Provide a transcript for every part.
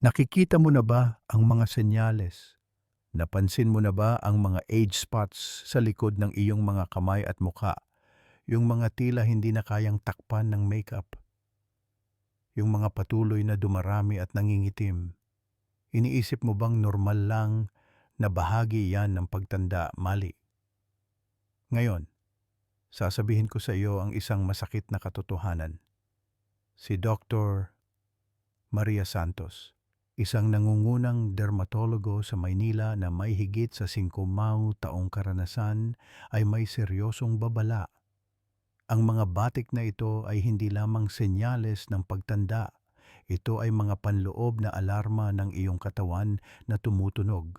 Nakikita mo na ba ang mga senyales? Napansin mo na ba ang mga age spots sa likod ng iyong mga kamay at mukha? Yung mga tila hindi na kayang takpan ng makeup? Yung mga patuloy na dumarami at nangingitim? Iniisip mo bang normal lang na bahagi yan ng pagtanda mali? Ngayon, sasabihin ko sa iyo ang isang masakit na katotohanan. Si Dr. Maria Santos, isang nangungunang dermatologo sa Maynila na may higit sa 50 taong karanasan ay may seryosong babala. Ang mga batik na ito ay hindi lamang senyales ng pagtanda. Ito ay mga panloob na alarma ng iyong katawan na tumutunog.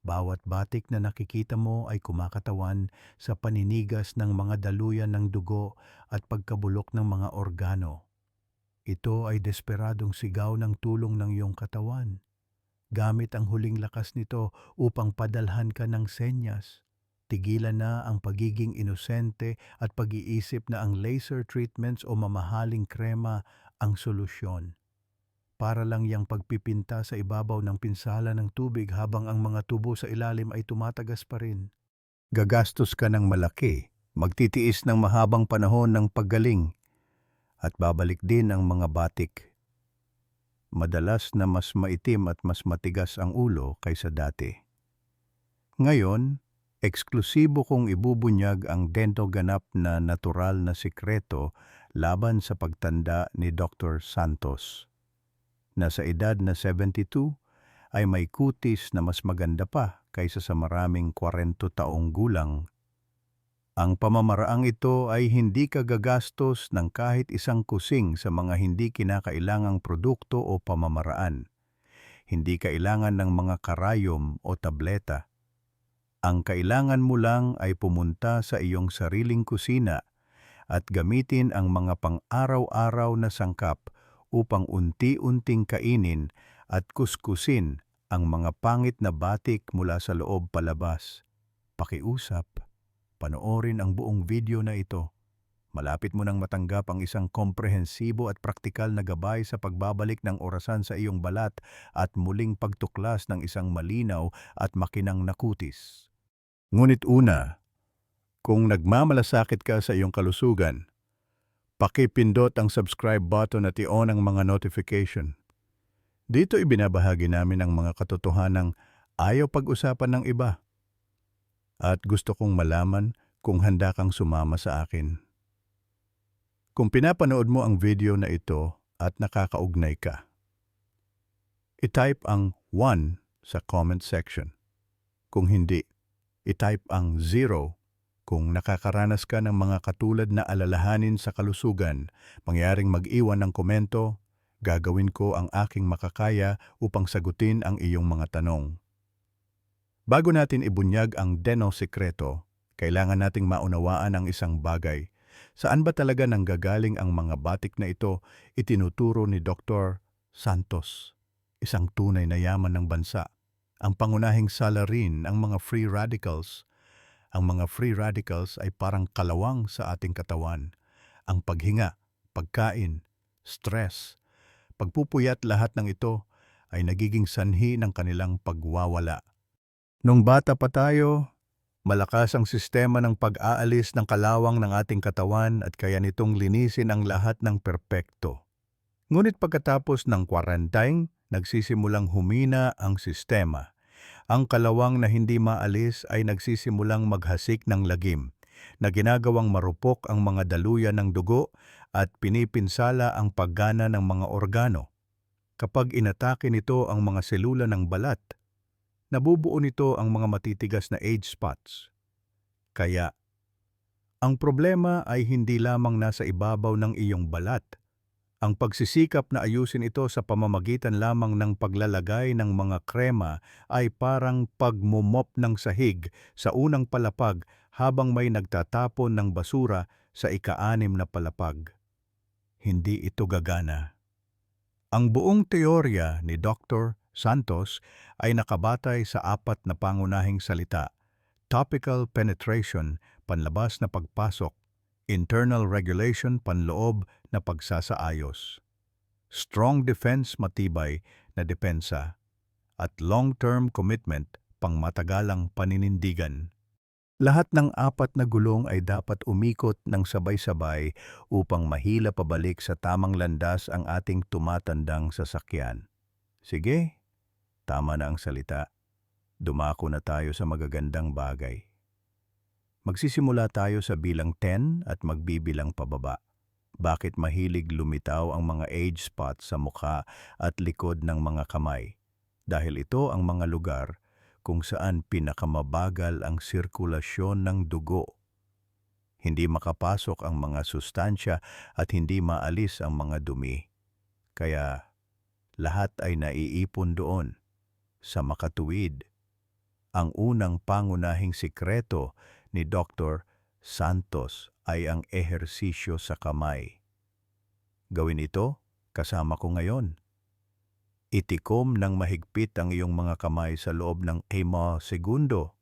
Bawat batik na nakikita mo ay kumakatawan sa paninigas ng mga daluyan ng dugo at pagkabulok ng mga organo. Ito ay desperadong sigaw ng tulong ng iyong katawan. Gamit ang huling lakas nito upang padalhan ka ng senyas. Tigilan na ang pagiging inosente at pag-iisip na ang laser treatments o mamahaling krema ang solusyon. Para lang yang pagpipinta sa ibabaw ng pinsala ng tubig habang ang mga tubo sa ilalim ay tumatagas pa rin. Gagastos ka ng malaki, magtitiis ng mahabang panahon ng paggaling, at babalik din ang mga batik. Madalas na mas maitim at mas matigas ang ulo kaysa dati. Ngayon, eksklusibo kong ibubunyag ang dentoganap na natural na sikreto laban sa pagtanda ni Dr. Santos. Na sa edad na 72 ay may kutis na mas maganda pa kaysa sa maraming 40 taong gulang ang pamamaraang ito ay hindi kagagastos ng kahit isang kusing sa mga hindi kinakailangang produkto o pamamaraan. Hindi kailangan ng mga karayom o tableta. Ang kailangan mo lang ay pumunta sa iyong sariling kusina at gamitin ang mga pang-araw-araw na sangkap upang unti-unting kainin at kuskusin ang mga pangit na batik mula sa loob palabas. Pakiusap panoorin ang buong video na ito. Malapit mo nang matanggap ang isang komprehensibo at praktikal na gabay sa pagbabalik ng orasan sa iyong balat at muling pagtuklas ng isang malinaw at makinang nakutis. Ngunit una, kung nagmamalasakit ka sa iyong kalusugan, pakipindot ang subscribe button at i-on ang mga notification. Dito ibinabahagi namin ang mga katotohanang ayaw pag-usapan ng iba at gusto kong malaman kung handa kang sumama sa akin. Kung pinapanood mo ang video na ito at nakakaugnay ka, i-type ang 1 sa comment section. Kung hindi, i-type ang 0 kung nakakaranas ka ng mga katulad na alalahanin sa kalusugan, mangyaring mag-iwan ng komento, gagawin ko ang aking makakaya upang sagutin ang iyong mga tanong. Bago natin ibunyag ang Deno Sekreto, kailangan nating maunawaan ang isang bagay. Saan ba talaga nanggagaling ang mga batik na ito itinuturo ni Dr. Santos, isang tunay na yaman ng bansa. Ang pangunahing salarin ang mga free radicals. Ang mga free radicals ay parang kalawang sa ating katawan. Ang paghinga, pagkain, stress, pagpupuyat lahat ng ito ay nagiging sanhi ng kanilang pagwawala. Nung bata pa tayo, malakas ang sistema ng pag-aalis ng kalawang ng ating katawan at kaya nitong linisin ang lahat ng perpekto. Ngunit pagkatapos ng quarantine, nagsisimulang humina ang sistema. Ang kalawang na hindi maalis ay nagsisimulang maghasik ng lagim, na ginagawang marupok ang mga daluyan ng dugo at pinipinsala ang paggana ng mga organo. Kapag inatake nito ang mga selula ng balat, nabubuo nito ang mga matitigas na age spots. Kaya, ang problema ay hindi lamang nasa ibabaw ng iyong balat. Ang pagsisikap na ayusin ito sa pamamagitan lamang ng paglalagay ng mga krema ay parang pagmumop ng sahig sa unang palapag habang may nagtatapon ng basura sa ikaanim na palapag. Hindi ito gagana. Ang buong teorya ni Dr. Santos ay nakabatay sa apat na pangunahing salita. Topical penetration, panlabas na pagpasok. Internal regulation, panloob na pagsasaayos. Strong defense, matibay na depensa at long-term commitment pang matagalang paninindigan. Lahat ng apat na gulong ay dapat umikot ng sabay-sabay upang mahila pabalik sa tamang landas ang ating tumatandang sasakyan. Sige, tama na ang salita. Dumako na tayo sa magagandang bagay. Magsisimula tayo sa bilang 10 at magbibilang pababa. Bakit mahilig lumitaw ang mga age spots sa mukha at likod ng mga kamay? Dahil ito ang mga lugar kung saan pinakamabagal ang sirkulasyon ng dugo. Hindi makapasok ang mga sustansya at hindi maalis ang mga dumi. Kaya lahat ay naiipon doon sa makatuwid. Ang unang pangunahing sikreto ni Dr. Santos ay ang ehersisyo sa kamay. Gawin ito kasama ko ngayon. Itikom ng mahigpit ang iyong mga kamay sa loob ng 5 segundo.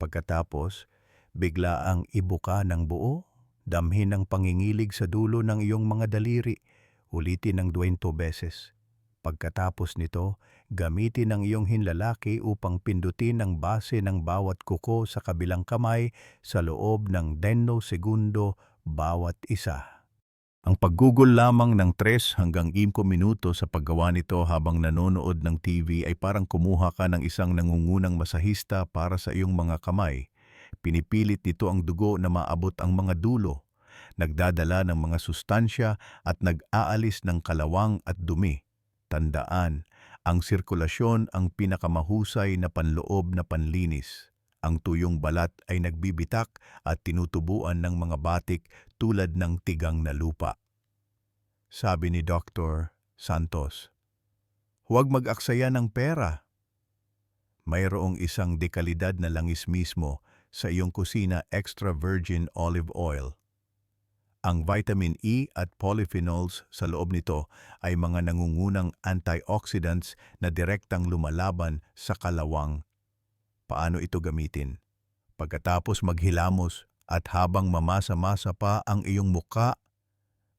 Pagkatapos, bigla ang ibuka ng buo, damhin ang pangingilig sa dulo ng iyong mga daliri, ulitin ng 20 beses. Pagkatapos nito, gamitin ang iyong hinlalaki upang pindutin ang base ng bawat kuko sa kabilang kamay sa loob ng 10 segundo bawat isa. Ang paggugol lamang ng 3 hanggang 5 minuto sa paggawa nito habang nanonood ng TV ay parang kumuha ka ng isang nangungunang masahista para sa iyong mga kamay. Pinipilit nito ang dugo na maabot ang mga dulo, nagdadala ng mga sustansya at nag-aalis ng kalawang at dumi. Tandaan, ang sirkulasyon ang pinakamahusay na panloob na panlinis. Ang tuyong balat ay nagbibitak at tinutubuan ng mga batik tulad ng tigang na lupa. Sabi ni Dr. Santos, huwag mag-aksaya ng pera. Mayroong isang dekalidad na langis mismo sa iyong kusina extra virgin olive oil. Ang vitamin E at polyphenols sa loob nito ay mga nangungunang antioxidants na direktang lumalaban sa kalawang paano ito gamitin. Pagkatapos maghilamos at habang mamasa-masa pa ang iyong muka,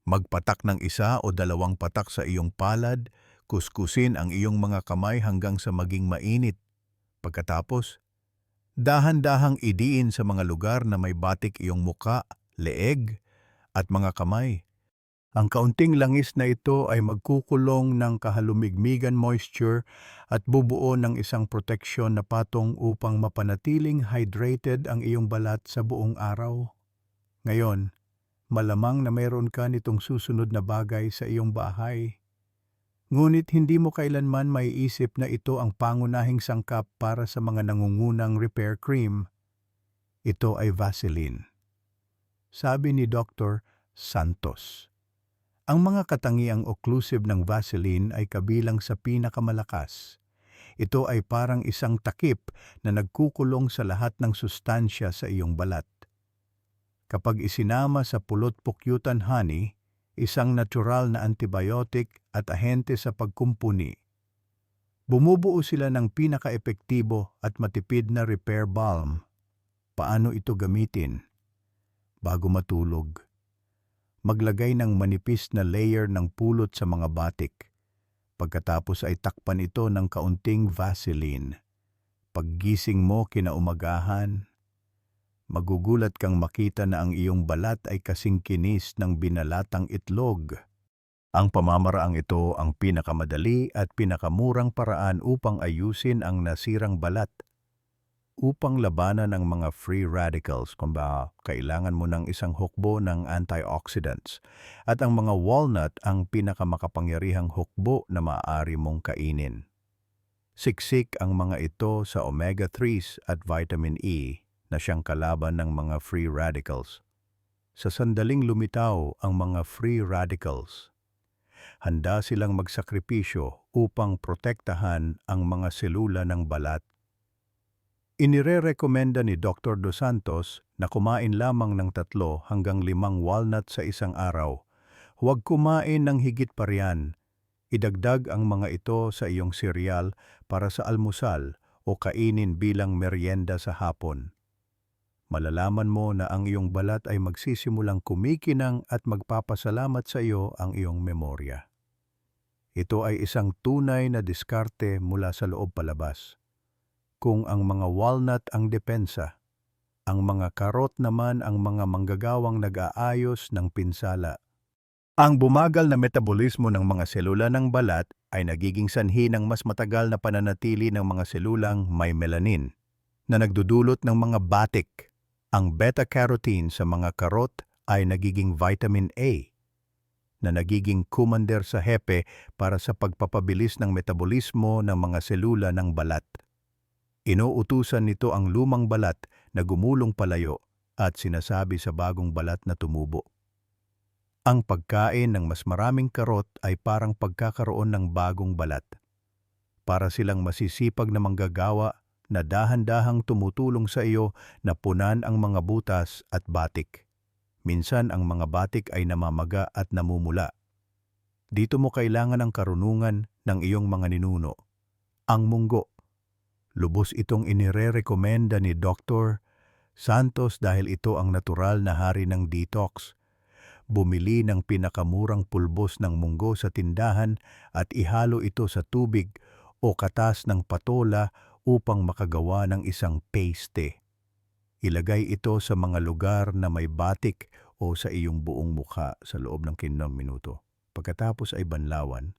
magpatak ng isa o dalawang patak sa iyong palad, kuskusin ang iyong mga kamay hanggang sa maging mainit. Pagkatapos, dahan-dahang idiin sa mga lugar na may batik iyong muka, leeg, at mga kamay. Ang kaunting langis na ito ay magkukulong ng kahalumigmigan moisture at bubuo ng isang proteksyon na patong upang mapanatiling hydrated ang iyong balat sa buong araw. Ngayon, malamang na mayroon ka nitong susunod na bagay sa iyong bahay. Ngunit hindi mo kailanman maiisip na ito ang pangunahing sangkap para sa mga nangungunang repair cream. Ito ay Vaseline. Sabi ni Dr. Santos. Ang mga katangiang occlusive ng Vaseline ay kabilang sa pinakamalakas. Ito ay parang isang takip na nagkukulong sa lahat ng sustansya sa iyong balat. Kapag isinama sa pulot-pukyutan honey, isang natural na antibiotic at ahente sa pagkumpuni, bumubuo sila ng pinaka-epektibo at matipid na repair balm. Paano ito gamitin? Bago matulog maglagay ng manipis na layer ng pulot sa mga batik. Pagkatapos ay takpan ito ng kaunting Vaseline. Paggising mo kinaumagahan, magugulat kang makita na ang iyong balat ay kasing kinis ng binalatang itlog. Ang pamamaraang ito ang pinakamadali at pinakamurang paraan upang ayusin ang nasirang balat upang labanan ang mga free radicals kung kailangan mo ng isang hukbo ng antioxidants at ang mga walnut ang pinakamakapangyarihang hukbo na maaari mong kainin. Siksik ang mga ito sa omega-3s at vitamin E na siyang kalaban ng mga free radicals. Sa sandaling lumitaw ang mga free radicals, handa silang magsakripisyo upang protektahan ang mga selula ng balat Inire-rekomenda ni Dr. Dos Santos na kumain lamang ng tatlo hanggang limang walnut sa isang araw. Huwag kumain ng higit pa riyan. Idagdag ang mga ito sa iyong cereal para sa almusal o kainin bilang merienda sa hapon. Malalaman mo na ang iyong balat ay magsisimulang kumikinang at magpapasalamat sa iyo ang iyong memorya. Ito ay isang tunay na diskarte mula sa loob palabas. Kung ang mga walnut ang depensa, ang mga karot naman ang mga manggagawang nag-aayos ng pinsala. Ang bumagal na metabolismo ng mga selula ng balat ay nagiging sanhi ng mas matagal na pananatili ng mga selulang may melanin na nagdudulot ng mga batik. Ang beta-carotene sa mga karot ay nagiging vitamin A na nagiging kumander sa hepe para sa pagpapabilis ng metabolismo ng mga selula ng balat. Inuutusan nito ang lumang balat na gumulong palayo at sinasabi sa bagong balat na tumubo. Ang pagkain ng mas maraming karot ay parang pagkakaroon ng bagong balat. Para silang masisipag na manggagawa na dahan-dahang tumutulong sa iyo na punan ang mga butas at batik. Minsan ang mga batik ay namamaga at namumula. Dito mo kailangan ang karunungan ng iyong mga ninuno. Ang munggo. Lubos itong inire-rekomenda ni Dr. Santos dahil ito ang natural na hari ng detox bumili ng pinakamurang pulbos ng munggo sa tindahan at ihalo ito sa tubig o katas ng patola upang makagawa ng isang paste. Ilagay ito sa mga lugar na may batik o sa iyong buong mukha sa loob ng kinong minuto. Pagkatapos ay banlawan,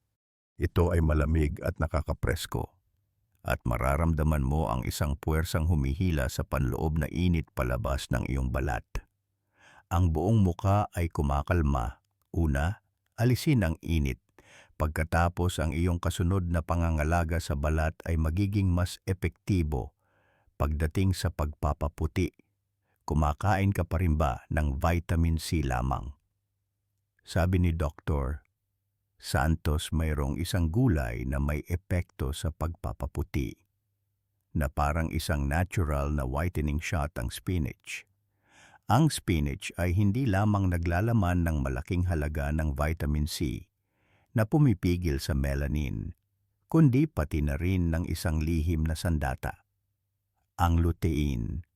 ito ay malamig at nakakapresko at mararamdaman mo ang isang puwersang humihila sa panloob na init palabas ng iyong balat. Ang buong muka ay kumakalma. Una, alisin ang init. Pagkatapos ang iyong kasunod na pangangalaga sa balat ay magiging mas epektibo. Pagdating sa pagpapaputi, kumakain ka pa rin ba ng vitamin C lamang? Sabi ni Dr. Santos mayroong isang gulay na may epekto sa pagpapaputi na parang isang natural na whitening shot ang spinach. Ang spinach ay hindi lamang naglalaman ng malaking halaga ng vitamin C na pumipigil sa melanin, kundi pati na rin ng isang lihim na sandata, ang lutein.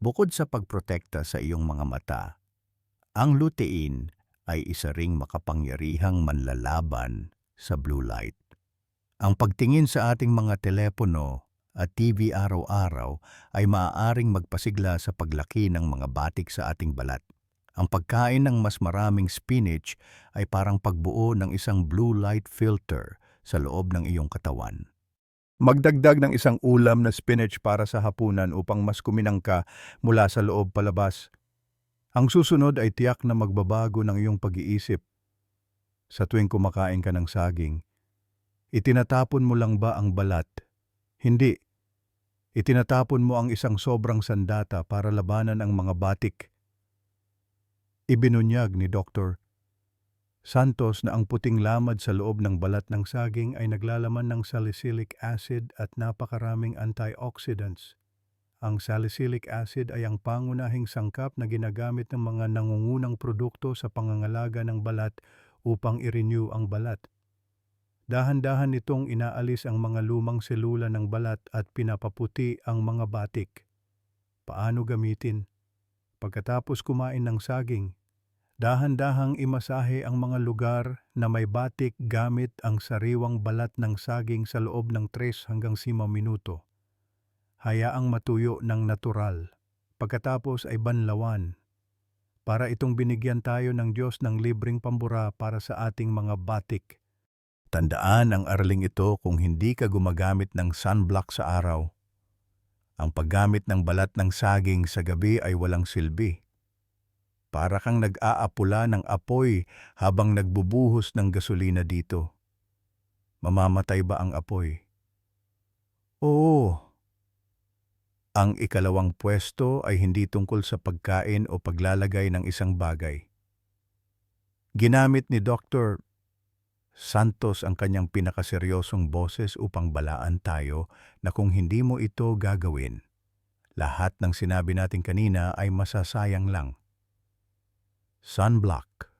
Bukod sa pagprotekta sa iyong mga mata, ang lutein ay isa ring makapangyarihang manlalaban sa blue light. Ang pagtingin sa ating mga telepono at TV araw-araw ay maaaring magpasigla sa paglaki ng mga batik sa ating balat. Ang pagkain ng mas maraming spinach ay parang pagbuo ng isang blue light filter sa loob ng iyong katawan. Magdagdag ng isang ulam na spinach para sa hapunan upang mas kuminang ka mula sa loob palabas. Ang susunod ay tiyak na magbabago ng iyong pag-iisip. Sa tuwing kumakain ka ng saging, itinatapon mo lang ba ang balat hindi. Itinatapon mo ang isang sobrang sandata para labanan ang mga batik. Ibinunyag ni Dr. Santos na ang puting lamad sa loob ng balat ng saging ay naglalaman ng salicylic acid at napakaraming antioxidants. Ang salicylic acid ay ang pangunahing sangkap na ginagamit ng mga nangungunang produkto sa pangangalaga ng balat upang i-renew ang balat. Dahan-dahan nitong inaalis ang mga lumang selula ng balat at pinapaputi ang mga batik. Paano gamitin? Pagkatapos kumain ng saging, dahan-dahang imasahe ang mga lugar na may batik gamit ang sariwang balat ng saging sa loob ng 3 hanggang 5 minuto. Hayaang matuyo ng natural. Pagkatapos ay banlawan. Para itong binigyan tayo ng Diyos ng libreng pambura para sa ating mga batik. Tandaan ang araling ito kung hindi ka gumagamit ng sunblock sa araw. Ang paggamit ng balat ng saging sa gabi ay walang silbi. Para kang nag-aapula ng apoy habang nagbubuhos ng gasolina dito. Mamamatay ba ang apoy? Oo. Ang ikalawang pwesto ay hindi tungkol sa pagkain o paglalagay ng isang bagay. Ginamit ni Dr. Santos ang kanyang pinakaseryosong boses upang balaan tayo na kung hindi mo ito gagawin, lahat ng sinabi natin kanina ay masasayang lang. Sunblock.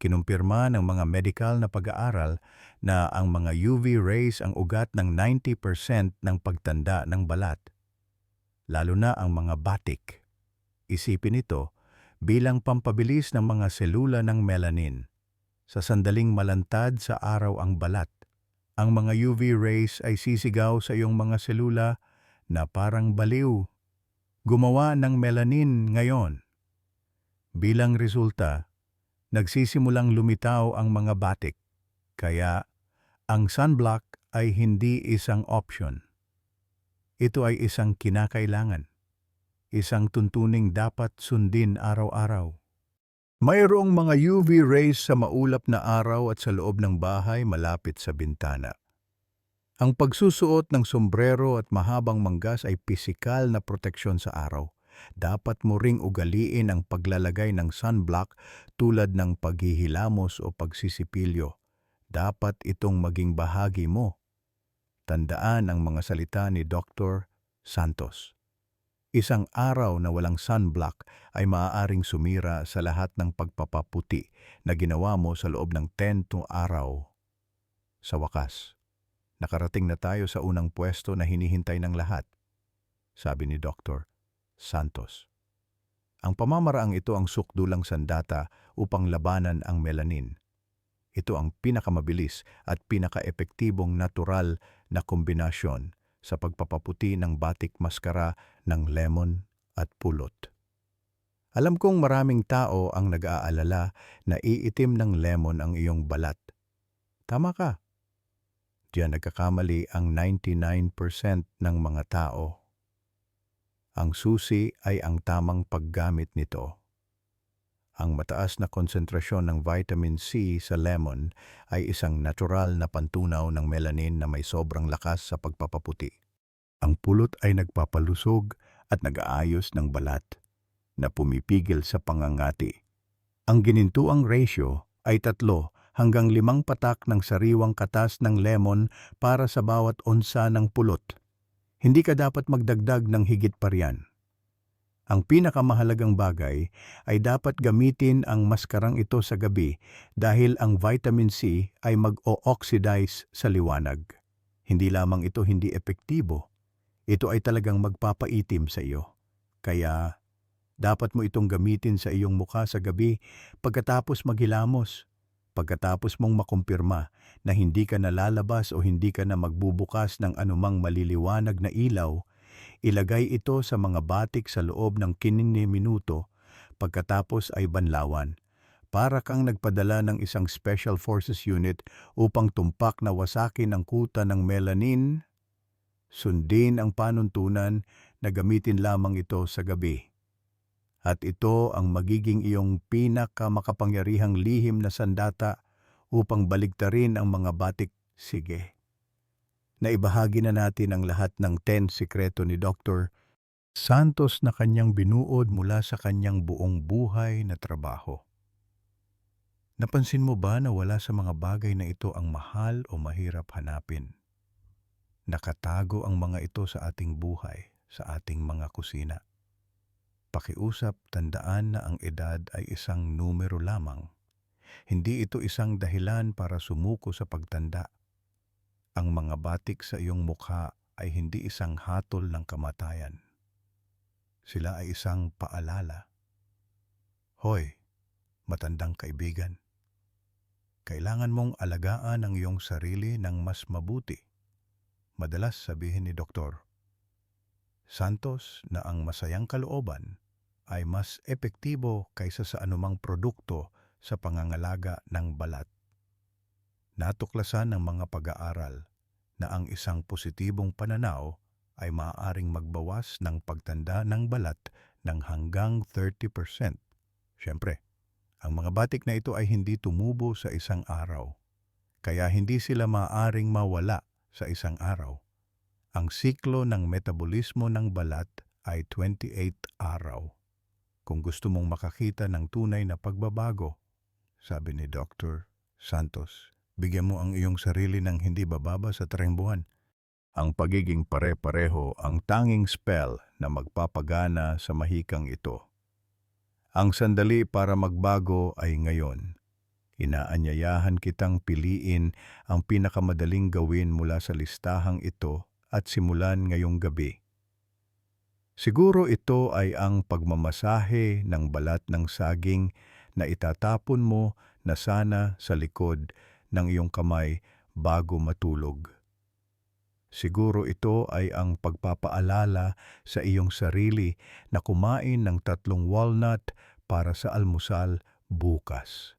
Kinumpirma ng mga medical na pag-aaral na ang mga UV rays ang ugat ng 90% ng pagtanda ng balat, lalo na ang mga batik. Isipin ito bilang pampabilis ng mga selula ng melanin Sa sandaling malantad sa araw ang balat. Ang mga UV rays ay sisigaw sa iyong mga selula na parang baliw. Gumawa ng melanin ngayon. Bilang resulta, nagsisimulang lumitaw ang mga batik. Kaya, ang sunblock ay hindi isang option. Ito ay isang kinakailangan. Isang tuntuning dapat sundin araw-araw. Mayroong mga UV rays sa maulap na araw at sa loob ng bahay malapit sa bintana. Ang pagsusuot ng sombrero at mahabang manggas ay pisikal na proteksyon sa araw. Dapat mo ring ugaliin ang paglalagay ng sunblock tulad ng paghihilamos o pagsisipilyo. Dapat itong maging bahagi mo. Tandaan ang mga salita ni Dr. Santos. Isang araw na walang sunblock ay maaaring sumira sa lahat ng pagpapaputi na ginawa mo sa loob ng 10 to araw. Sa wakas, nakarating na tayo sa unang pwesto na hinihintay ng lahat, sabi ni Dr. Santos. Ang pamamaraang ito ang sukdulang sandata upang labanan ang melanin. Ito ang pinakamabilis at pinakaepektibong natural na kombinasyon sa pagpapaputi ng batik maskara ng lemon at pulot. Alam kong maraming tao ang nag-aalala na iitim ng lemon ang iyong balat. Tama ka. Diyan nagkakamali ang 99% ng mga tao. Ang susi ay ang tamang paggamit nito. Ang mataas na konsentrasyon ng vitamin C sa lemon ay isang natural na pantunaw ng melanin na may sobrang lakas sa pagpapaputi. Ang pulot ay nagpapalusog at nag-aayos ng balat na pumipigil sa pangangati. Ang ginintuang ratio ay tatlo hanggang limang patak ng sariwang katas ng lemon para sa bawat onsa ng pulot. Hindi ka dapat magdagdag ng higit pa riyan. Ang pinakamahalagang bagay ay dapat gamitin ang maskarang ito sa gabi dahil ang vitamin C ay mag-o-oxidize sa liwanag. Hindi lamang ito hindi epektibo, ito ay talagang magpapaitim sa iyo. Kaya dapat mo itong gamitin sa iyong mukha sa gabi pagkatapos maghilamos. Pagkatapos mong makumpirma na hindi ka nalalabas o hindi ka na magbubukas ng anumang maliliwanag na ilaw, Ilagay ito sa mga batik sa loob ng 15 minuto pagkatapos ay banlawan. Para kang nagpadala ng isang Special Forces Unit upang tumpak na wasakin ang kuta ng melanin, sundin ang panuntunan na gamitin lamang ito sa gabi. At ito ang magiging iyong pinakamakapangyarihang lihim na sandata upang baligtarin ang mga batik. Sige na ibahagi na natin ang lahat ng 10 sikreto ni Dr. Santos na kanyang binuod mula sa kanyang buong buhay na trabaho. Napansin mo ba na wala sa mga bagay na ito ang mahal o mahirap hanapin? Nakatago ang mga ito sa ating buhay, sa ating mga kusina. Pakiusap, tandaan na ang edad ay isang numero lamang. Hindi ito isang dahilan para sumuko sa pagtanda ang mga batik sa iyong mukha ay hindi isang hatol ng kamatayan. Sila ay isang paalala. Hoy, matandang kaibigan. Kailangan mong alagaan ang iyong sarili ng mas mabuti. Madalas sabihin ni Doktor, Santos na ang masayang kalooban ay mas epektibo kaysa sa anumang produkto sa pangangalaga ng balat natuklasan ng mga pag-aaral na ang isang positibong pananaw ay maaaring magbawas ng pagtanda ng balat ng hanggang 30%. Siyempre, ang mga batik na ito ay hindi tumubo sa isang araw, kaya hindi sila maaaring mawala sa isang araw. Ang siklo ng metabolismo ng balat ay 28 araw. Kung gusto mong makakita ng tunay na pagbabago, sabi ni Dr. Santos, Bigyan mo ang iyong sarili ng hindi bababa sa buwan. Ang pagiging pare-pareho ang tanging spell na magpapagana sa mahikang ito. Ang sandali para magbago ay ngayon. Inaanyayahan kitang piliin ang pinakamadaling gawin mula sa listahang ito at simulan ngayong gabi. Siguro ito ay ang pagmamasahe ng balat ng saging na itatapon mo na sana sa likod ng iyong kamay bago matulog. Siguro ito ay ang pagpapaalala sa iyong sarili na kumain ng tatlong walnut para sa almusal bukas.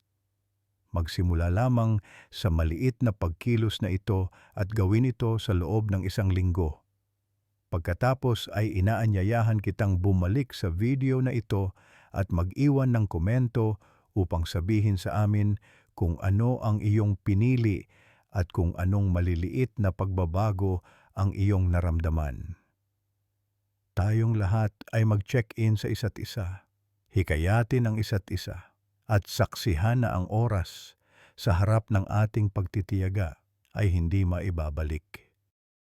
Magsimula lamang sa maliit na pagkilos na ito at gawin ito sa loob ng isang linggo. Pagkatapos ay inaanyayahan kitang bumalik sa video na ito at mag-iwan ng komento upang sabihin sa amin kung ano ang iyong pinili at kung anong maliliit na pagbabago ang iyong naramdaman. Tayong lahat ay mag-check-in sa isa't isa. Hikayatin ang isa't isa at saksihan na ang oras sa harap ng ating pagtitiyaga ay hindi maibabalik.